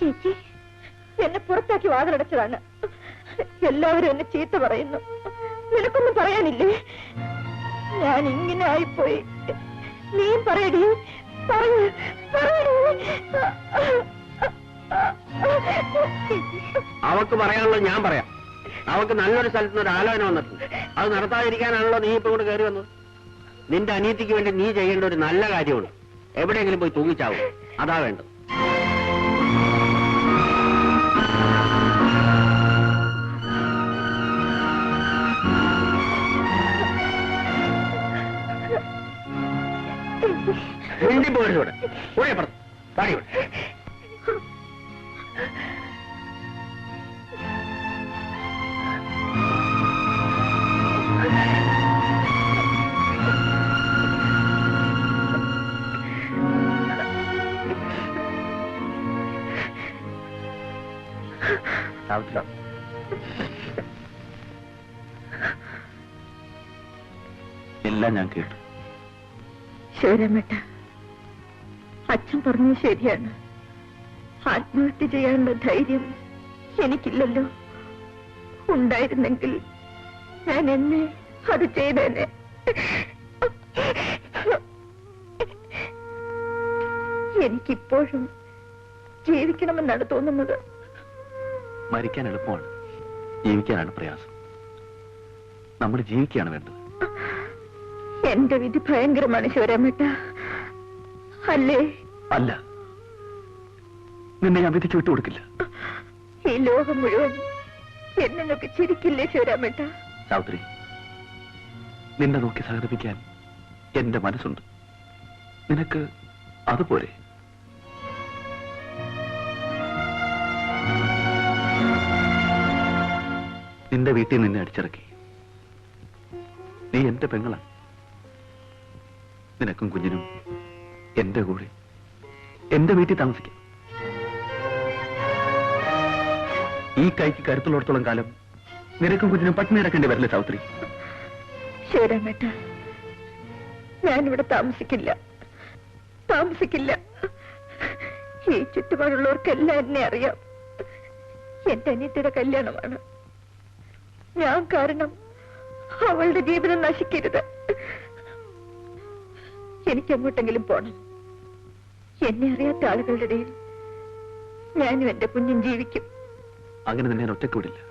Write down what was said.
ചേച്ചി എന്നെ പുറത്താക്കി വാതിലടച്ചതാണ്. എല്ലാവരും എന്നെ ചീത്ത പറയുന്നു. നിനക്കൊന്നും പറയാനില്ലേ? ഞാൻ ഇങ്ങനെ ആയിപ്പോയി. നീ പറയടി. പറയൂ. അവക്ക് പറയാനുള്ളത് ഞാൻ പറയാം. അവക്ക് നല്ലൊരു സ്ഥലത്ത് നിന്ന് ഒരു ആലോചന വന്നിട്ടുണ്ട്. അത് നടത്താതിരിക്കാനാണല്ലോ നീ ഇപ്പൊ ഇവിടെ കയറി വന്നത്. നിന്റെ അനീതിക്ക് വേണ്ടി നീ ചെയ്യേണ്ട ഒരു നല്ല കാര്യമാണ് എവിടെയെങ്കിലും പോയി തൂങ്ങിച്ചാവും. അതാ വേണ്ടത്. മിണ്ടി പോരുത് ഇവിടെ. പറ അപ്പുറത്ത്. പാടി ഇവിടെ. സാവിത്രി എല്ലാം ഞാൻ കേട്ടു. ശിവരാമേട്ട അച്ഛൻ പറഞ്ഞത് ശരിയാണ്. ആത്മഹത്യ ചെയ്യാനുള്ള ധൈര്യം എനിക്കില്ലല്ലോ. ഉണ്ടായിരുന്നെങ്കിൽ ഞാൻ എന്നെ അത് ചെയ്തേനെ. എനിക്കിപ്പോഴും ജീവിക്കണമെന്നാണ് തോന്നുന്നത്. മരിക്കാൻ എളുപ്പമാണ്. ജീവിക്കാനാണ് പ്രയാസം. നമ്മൾ ജീവിക്കുകയാണ് വേണ്ടത്. എന്റെ വിധി ഭയങ്കരമാണ് ശിവരാമേട്ട. അല്ലേ? അല്ല. നിന്നെ ഞാൻ വിധിക്ക് വിട്ടുകൊടുക്കില്ല ഈ ലോകം മുഴുവൻ എന്നെ നോക്കി ചിരിക്കില്ലേ ശിവരാമേട്ട? സാവിത്രി നിന്നെ നോക്കി സഹതപിക്കാൻ എന്റെ മനസ്സുണ്ട്. നിനക്ക് അതുപോലെ നിന്റെ വീട്ടിൽ നിന്നെ അടിച്ചിറക്കി. നീ എന്റെ പെങ്ങളാണ് നിനക്കും കുഞ്ഞിനും എന്റെ കൂടെ എന്റെ വീട്ടിൽ താമസിക്കാം. ഈ കൈക്ക് കരുത്തുള്ളിടത്തോളം കാലം നിനക്കും കുഞ്ഞിനും പട്ടിണി കിടക്കേണ്ടി വരില്ല ശിവരാമേട്ട ഞാനിവിടെ താമസിക്കില്ല. താമസിക്കില്ല. ഈ ചുറ്റുപാടുള്ളവർക്കെല്ലാം എന്നെ അറിയാം. എന്റെ അനിയത്തിയുടെ കല്യാണമാണ്. ഞാൻ കാരണം അവളുടെ ജീവിതം നശിക്കരുത്. എനിക്ക് എങ്ങോട്ടെങ്കിലും പോണം. എന്നെ അറിയാത്ത ആളുകളുടെ ഇടയിൽ ഞാനും എന്റെ കുഞ്ഞും ജീവിക്കും. അങ്ങനെ നിന്നെ ഞാൻ ഒറ്റയ്ക്ക് വിടില്ല.